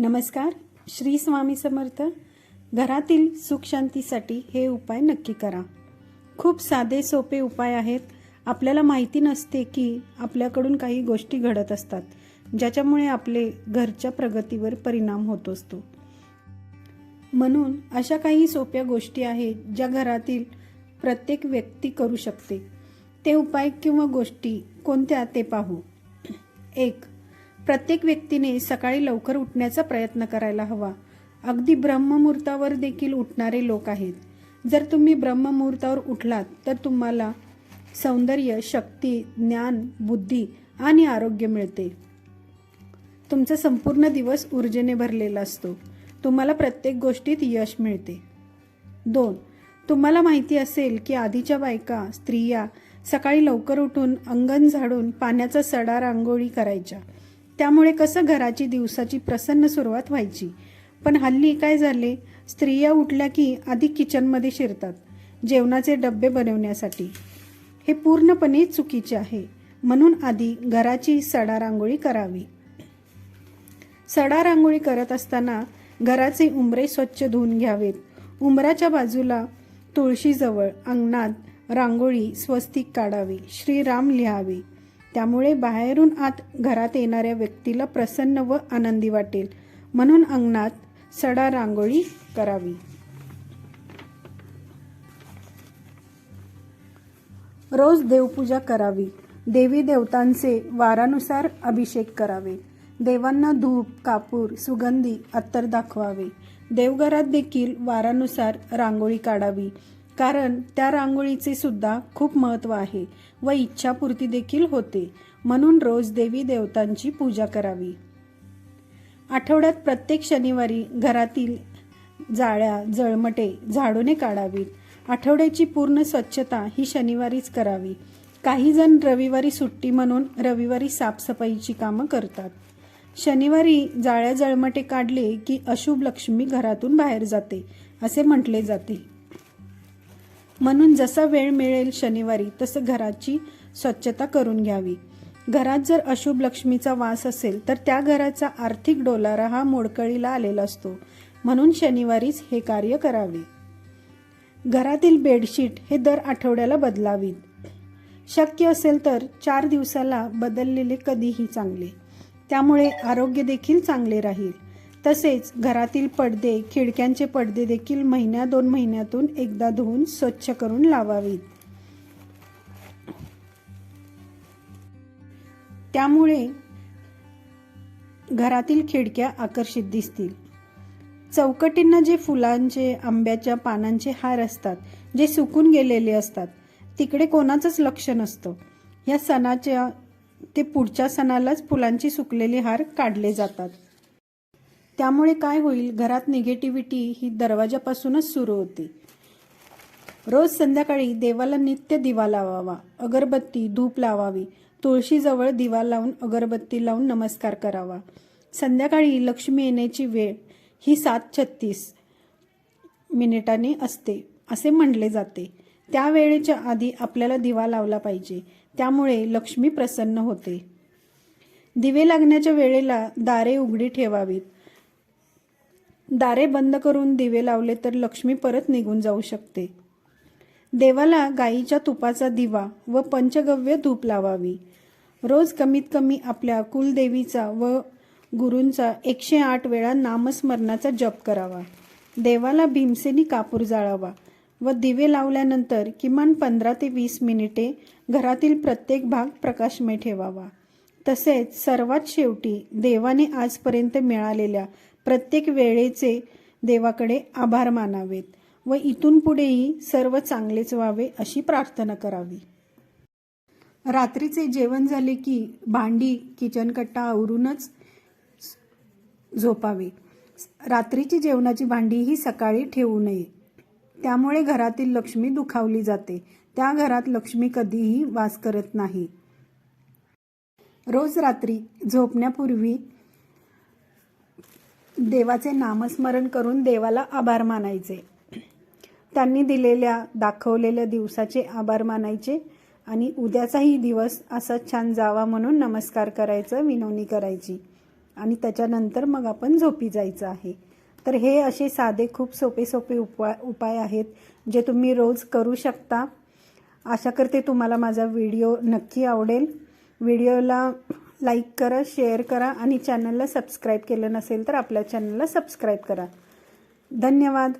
नमस्कार. श्री स्वामी समर्थ. घरातील सुखशांतीसाठी हे उपाय नक्की करा. खूप साधे सोपे उपाय आहेत. आपल्याला माहिती नसते की आपल्याकडून काही गोष्टी घडत असतात ज्याच्यामुळे आपले घरच्या प्रगतीवर परिणाम होत असतो. म्हणून अशा काही सोप्या गोष्टी आहेत ज्या घरातील प्रत्येक व्यक्ती करू शकते. ते उपाय किंवा गोष्टी कोणत्या ते पाहू. एक प्रत्येक व्यक्तीने सकाळी लवकर उठण्याचा प्रयत्न करायला हवा. अगदी ब्रह्ममुहूर्तावर देखील उठणारे लोक आहेत. जर तुम्ही ब्रह्ममुहूर्तावर उठलात तर तुम्हाला सौंदर्य शक्ती ज्ञान बुद्धी आणि आरोग्य मिळते. तुमचा संपूर्ण दिवस ऊर्जेने भरलेला असतो. तुम्हाला प्रत्येक गोष्टीत यश मिळते. दोन तुम्हाला माहिती असेल की आधीच्या बायका स्त्रिया सकाळी लवकर उठून अंगण झाडून पाण्याचा सडा रांगोळी करायच्या. त्यामुळे कसं घराची दिवसाची प्रसन्न सुरुवात व्हायची? पण हल्ली काय झाले? स्त्रिया उठल्या की आधी किचनमध्ये शिरतात जेवणाचे डबे बनवण्यासाठी. हे पूर्णपणे चुकीचे आहे. म्हणून आधी घराची सडा रांगोळी करावी. सडा रांगोळी करत असताना घराचे उंबरे स्वच्छ धुवून घ्यावेत. उंबराच्या बाजूला तुळशीजवळ अंगणात रांगोळी स्वस्तिक काढावी. श्रीराम लिहावे. त्यामुळे बाहेरून आत घरात येणाऱ्या व्यक्तीला प्रसन्न व आनंदी वाटेल. म्हणून अंगणात सडा रांगोळी करावी. रोज देवपूजा करावी. देवी देवतांचे वारानुसार अभिषेक करावे. देवांना धूप कापूर सुगंधी अत्तर दाखवावे. देवघरात देखील वारानुसार रांगोळी काढावी. कारण त्या रांगोळीचे सुद्धा खूप महत्त्व आहे व इच्छापूर्ती देखील होते. म्हणून रोज देवी देवतांची पूजा करावी. आठवड्यात प्रत्येक शनिवारी घरातील जाळ्या जळमटे झाडूने काढावीत. आठवड्याची पूर्ण स्वच्छता ही शनिवारीच करावी. काही जण रविवारी सुट्टी म्हणून रविवारी साफसफाईची कामं करतात. शनिवारी जाळ्या जळमटे काढले की अशुभ लक्ष्मी घरातून बाहेर जाते असे म्हटले जाते. म्हणून जसा वेळ मिळेल शनिवारी तसं घराची स्वच्छता करून घ्यावी. घरात जर अशुभ लक्ष्मीचा वास असेल तर त्या घराचा आर्थिक डोलारा हा मोडकळीला आलेला असतो. म्हणून शनिवारीच हे कार्य करावे. घरातील बेडशीट हे दर आठवड्याला बदलावीत. शक्य असेल तर चार दिवसाला बदललेले कधीही चांगले. त्यामुळे आरोग्य देखील चांगले राहील. तसेच घरातील पडदे खिडक्यांचे पडदे देखील महिन्या दोन महिन्यातून एकदा धुवून स्वच्छ करून लावावीत. त्यामुळे घरातील खिडक्या आकर्षित दिसतील. चौकटींना जे फुलांचे आंब्याच्या पानांचे हार असतात जे सुकून गेलेले असतात तिकडे कोणाचंच लक्ष नसतं. या सणाच्या ते पुढच्या सणालाच फुलांची सुकलेले हार काढले जातात. त्यामुळे काय होईल? घरात निगेटिव्हिटी ही दरवाजापासूनच सुरू होते. रोज संध्याकाळी देवाला नित्य दिवा लावावा अगरबत्ती धूप लावावी तुळशीजवळ दिवा लावून अगरबत्ती लावून नमस्कार करावा. संध्याकाळी लक्ष्मी येण्याची वेळ ही सात छत्तीस मिनिटांनी असते असे म्हणले जाते. त्या वेळेच्या आधी आपल्याला दिवा लावला पाहिजे त्यामुळे लक्ष्मी प्रसन्न होते. दिवे लागण्याच्या वेळेला दारे उघडी ठेवावीत. दारे बंद करून दिवे लावले तर लक्ष्मी परत निघून जाऊ शकते. देवाला गाईच्या तुपाचा दिवा व पंचगव्य धूप लावावी. रोज कमीत कमी आपल्या कुलदेवीचा व गुरूंचा एकशे आठ वेळा नामस्मरणाचा जप करावा. देवाला भीमसेनी कापूर जाळावा व दिवे लावल्यानंतर किमान पंधरा ते वीस मिनिटे घरातील प्रत्येक भाग प्रकाशमय ठेवावा. तसेच सर्वात शेवटी देवाने आजपर्यंत मिळालेल्या प्रत्येक वेळेचे देवाकडे आभार मानावेत व इथून पुढेही सर्व चांगलेच व्हावे अशी प्रार्थना करावी. रात्रीचे जेवण झाले की भांडी किचन कट्टा आवरूनच झोपावे. रात्रीची जेवणाची भांडी ही सकाळी ठेवू नये. त्यामुळे घरातील लक्ष्मी दुखावली जाते. त्या घरात लक्ष्मी कधीही वास करत नाही. रोज रात्री झोपण्यापूर्वी देवाचे नामस्मरण करून देवाला आभार मानायचे. त्यांनी दिलेल्या दाखवलेल्या दिवसाचे आभार मानायचे आणि उद्याचाही दिवस असा छान जावा म्हणून नमस्कार करायचं विनवणी करायची. आणि त्याच्यानंतर मग आपण झोपी जायचं आहे. तर हे असे साधे खूप सोपे सोपे उपाय उपाय आहेत जे तुम्ही रोज करू शकता. आशा करते तुम्हाला माझा व्हिडिओ नक्की आवडेल. व्हिडिओला लाईक करा शेअर करा आणि चॅनलला सबस्क्राईब केलं नसेल तर आपल्या चॅनलला सबस्क्राईब करा. धन्यवाद.